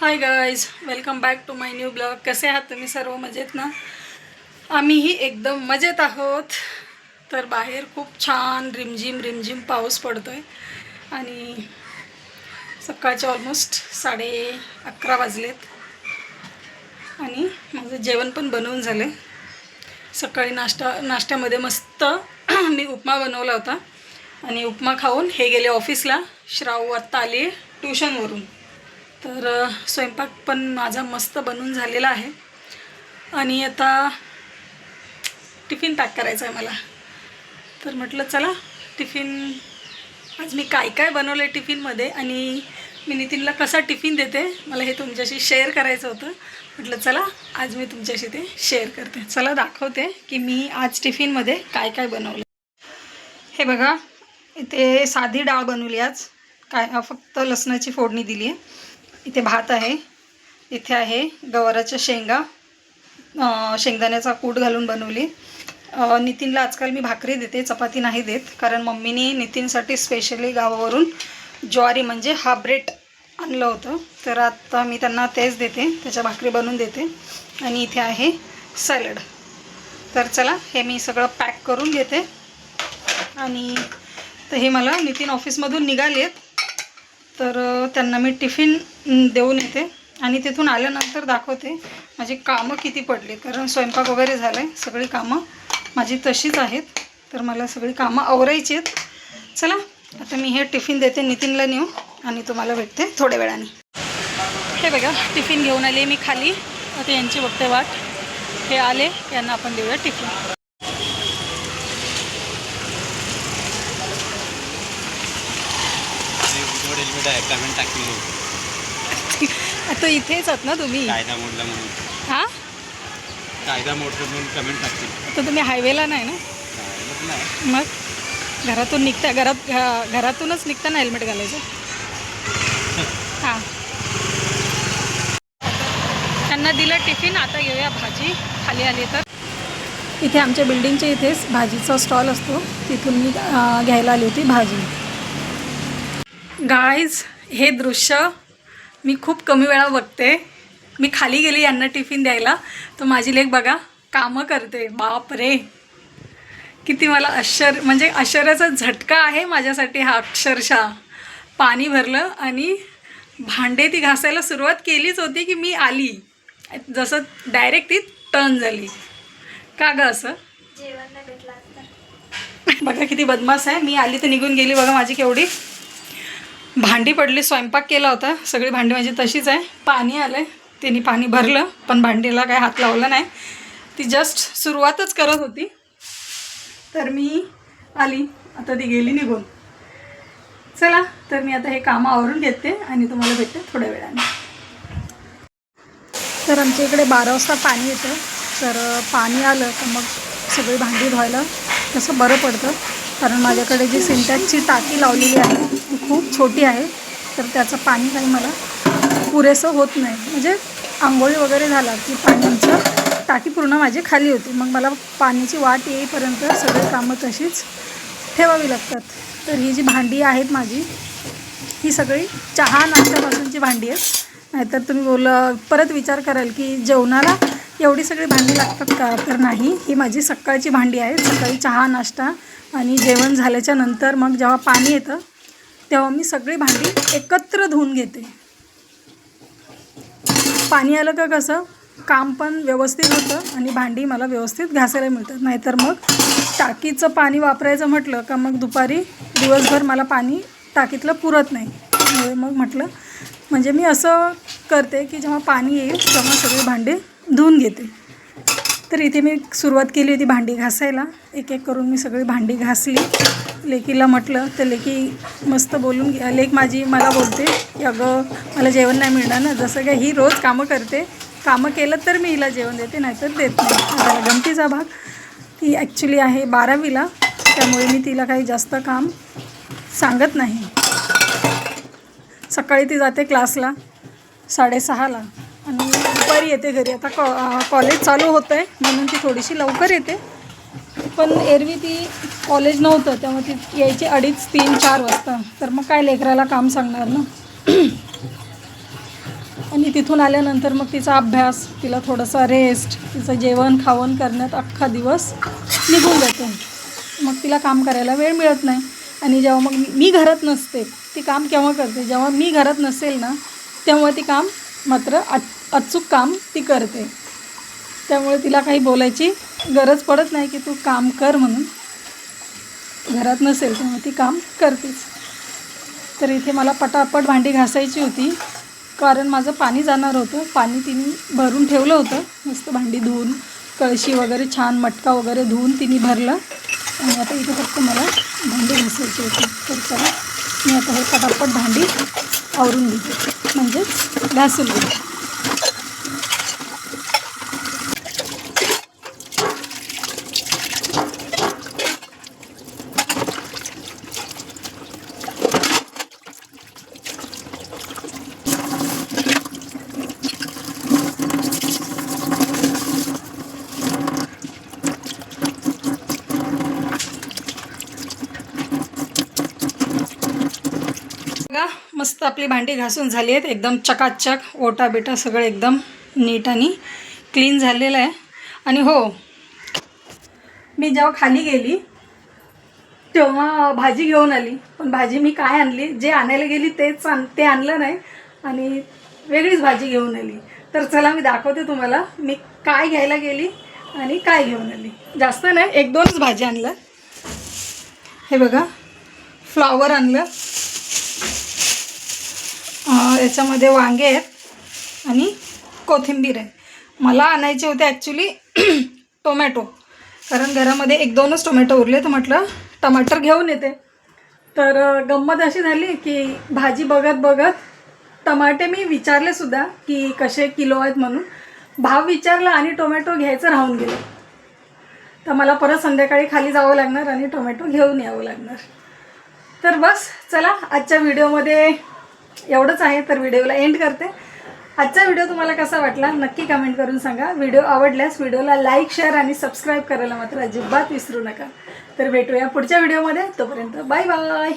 Hi guys welcome back to my new blog कसे आहात तुम्ही सर्व? मजेत ना? आम्हीही एकदम मजेत आहोत. तर बाहेर खूप छान रिमझिम रिमझिम पाऊस पडतो आहे आणि सकाळचे ऑलमोस्ट साडे अकरा वाजलेत. आणि माझं जेवण पण बनवून झालं सकाळी नाश्ता नाश्त्यामध्ये मस्त मी उपमा बनवला होता. आणि उपमा खाऊन हे गेले ऑफिसला. श्राव आत्ता आले ट्युशनवरून. तर स्वयंपाक पण माझा मस्त बनून झालेला आहे. आणि आता टिफिन पॅक करायचा आहे मला. तर म्हटलं चला टिफिन आज मी काय काय बनवलं आहे टिफिनमध्ये आणि मी नितीनला कसा टिफिन देते मला हे तुमच्याशी शेअर करायचं होतं. म्हटलं चला आज मी तुमच्याशी ते शेअर करते. चला दाखवते की मी आज टिफिनमध्ये काय काय बनवलं हे बघा इथे साधी डाळ बनवली आज. काय फक्त लसणाची फोडणी दिली आहे इथे भात आहे. इथे आहे गवाराच्या शेंगा. शेंगदाण्याचा कूट घालून बनवली. नितीनला आजकाल मी भाकरी देते चपाती नाही देत. कारण मम्मीने नितीनसाठी स्पेशली गावावरून ज्वारी म्हणजे हा ब्रेड आणलं होतं. तर आता मी त्यांना तेच देते. त्याच्या भाकरी बनवून देते. आणि इथे आहे सॅलड. तर चला हे मी सगळं पॅक करून घेते. आणि तर हे मला नितीन ऑफिसमधून निघाले आहेत तर त्यांना मी टिफिन देऊन येते. आणि तिथून आल्यानंतर दाखवते माझी कामं किती पडली. कारण स्वयंपाक वगैरे झाला आहे सगळी कामं माझी तशीच आहेत. तर मला सगळी कामं आवरायची आहेत. चला आता मी हे टिफिन देते नितीनला नेऊ आणि तुम्हाला भेटते थोड्या वेळाने. हे बघा टिफिन घेऊन आले मी खाली. आता यांची बघते वाट. हे आले यांना आपण देऊया टिफिन विथआउट हेल्मेट आहे कमेंट टाकली आता इथेच आहात ना तुम्ही? कायदा मोडला म्हणून. हां? कायदा मोडतो म्हणून कमेंट टाकतील तर तुम्ही हायवेला नाही ना? मग? घरातून निघता घरात घरातूनच निघताना हेल्मेट घालायचं? हां. त्यांना दिलं टिफिन आता घेऊया भाजी. खाली आली तर. इथे आमच्या बिल्डिंगच्या इथेच भाजीचा स्टॉल असतो. तिथून मी घ्यायला आली होती भाजी. गाईज हे दृश्य मी खूप कमी वेळा बघते. मी खाली गेली यांना टिफिन द्यायला. तर माझी लेक बघा कामं करते. बाप रे. किती मला आश्चर्य म्हणजे आश्चर्याचा झटका आहे माझ्यासाठी हा अक्षरशः. पाणी भरलं आणि भांडे ती घासायला सुरुवात केलीच होती की मी आली. जसं डायरेक्ट ती टर्न झाली. का गं असं? बघा किती बदमाश आहे. मी आली तर निघून गेली. बघा माझी केवढी भांडी पडली स्वयंपाक केला होता. सगळी भांडी माझी तशीच आहे. पाणी आलं आहे तिने पाणी भरलं पण भांडीला काय हात लावला नाही. ती जस्ट सुरुवातच करत होती. तर मी आली. आता ती गेली निघून. चला तर मी आता हे कामं आवरून घेते आणि तुम्हाला भेटते थोड्या वेळाने. तर आमच्या इकडे बारा वाजता पाणी येतं. तर पाणी आलं तर मग सगळी भांडी धुवायला. तसं बरं पडतं. कारण माझ्याकडे जी सिंटॅक्सची टाकी लावलेली आहे खूप छोटी आहे तर त्याचं पाणी काही मला पुरेसं होत नाही. म्हणजे आंघोळी वगैरे झाला की पाण्याचं टाकी पूर्ण माझी खाली होती. मग मला पाण्याची वाट येईपर्यंत सगळी कामं तशीच ठेवावी लागतात. तर ही जी भांडी आहेत माझी ही सगळी चहा नाश्त्यापासूनची भांडी आहेत. नाहीतर तुम्ही बोल परत विचार कराल की जेवणाला एवढी सगळी भांडी लागतात का? तर नाही ही माझी सकाळची भांडी आहे सकाळी चहा नाश्ता आणि जेवण झाल्याच्यानंतर मग जेव्हा पाणी येतं तेव्हा मी सगळी भांडी एकत्र धुवून घेते. पाणी आलं का कसं? काम पण व्यवस्थित होतं आणि भांडी मला व्यवस्थित घासायला मिळतात. नाहीतर मग टाकीचं पाणी वापरायचं म्हटलं का मग दुपारी दिवसभर मला पाणी टाकीतलं पुरत नाही. त्यामुळे मग म्हटलं म्हणजे मी असं करते की जेव्हा पाणी येईल तेव्हा सगळी भांडी धुवून घेते. तर इथे मी सुरुवात केली होती भांडी घासायला. एक एक करून मी सगळी भांडी घासली. लेकीला म्हटलं तर लेकी मस्त बोलून घ्या लेक माझी मला बोलते की अगं मला जेवण नाही मिळणार ना. जसं काय ही रोज कामं करते. कामं केलं तर मी हिला जेवण देते नाहीतर देत नाही. गमतीचा भाग. ती ॲक्च्युली आहे बारावीला. त्यामुळे मी तिला काही जास्त काम सांगत नाही. सकाळी ती जाते क्लासला साडेसहाला. आणि दुपारी येते घरी. आता कॉ कॉलेज चालू होतं आहे म्हणून ती थोडीशी लवकर येते. पण एरवी ती कॉलेज नव्हतं त्यामुळे ती यायची अडीच तीन चार वाजता. तर मग काय लेकराला काम सांगणार ना? आणि तिथून आल्यानंतर मग तिचा अभ्यास तिला थोडासा रेस्ट तिचं जेवण खावण करण्यात अख्खा दिवस निघून जातो. मग तिला काम करायला वेळ मिळत नाही. आणि जेव्हा मग मी- घरात नसते ती काम केव्हा करते? जेव्हा मी घरात नसेल ना तेव्हा ती काम मात्र अच अचूक काम ती करते. त्यामुळे तिला काही बोलायची गरज पडत नाही की तू काम कर म्हणून. घरात नसेल तेव्हा ती काम करतेच. तर इथे मला पटापट भांडी घासायची होती. कारण माझं पाणी जाणार होतं. पाणी तिने भरून ठेवलं होतं. मस्त भांडी धुवून कळशी वगैरे छान मटका वगैरे धुवून तिने भरलं. आणि आता इथे फक्त मला भांडी घासायची होती. तर चला मी आता हे पटापट भांडी आवरून घेते. म्हणजेच घासून घेते बघा आपली भांडी घासून झाली आहेत. एकदम चकाचक ओटा बिटा सगळं एकदम नीट आणि क्लीन झालेलं आहे. आणि हो मी जेव्हा खाली गेली तेव्हा भाजी घेऊन आली. पण भाजी मी काय आणली? जे आणायला गेली तेच आण ते आणलं नाही. आणि वेगळीच भाजी घेऊन आली. तर चला मी दाखवते तुम्हाला. मी काय घ्यायला गेली आणि काय घेऊन आली. जास्त नाही एक दोनच भाजी आणलं हे बघा फ्लॉवर आणलं. याच्यामध्ये वांगे आहेत आणि कोथिंबीर आहे मला आणायचे होते ॲक्च्युली टोमॅटो कारण घरामध्ये एक दोनच टोमॅटो उरले तर म्हटलं टमाटर घेऊन येते. तर गंमत अशी झाली की भाजी बघत बघत टमाटे मी विचारले सुद्धा की कसे किलो आहेत म्हणून. भाव विचारला आणि टोमॅटो घ्यायचं राहून गेलं. तर मला परत संध्याकाळी खाली जावं लागणार आणि टोमॅटो घेऊन यावं लागणार. तर बस चला आजच्या व्हिडिओमध्ये एवढंच आहे तर व्हिडिओला एंड करते. आजचा व्हिडिओ तुम्हाला कसा वाटला नक्की कमेंट करून सांगा. व्हिडिओ आवडल्यास व्हिडिओला लाईक शेअर आणि सबस्क्राईब करायला मात्र अजिबात विसरू नका. तर भेटूया पुढच्या व्हिडिओमध्ये. तोपर्यंत बाय बाय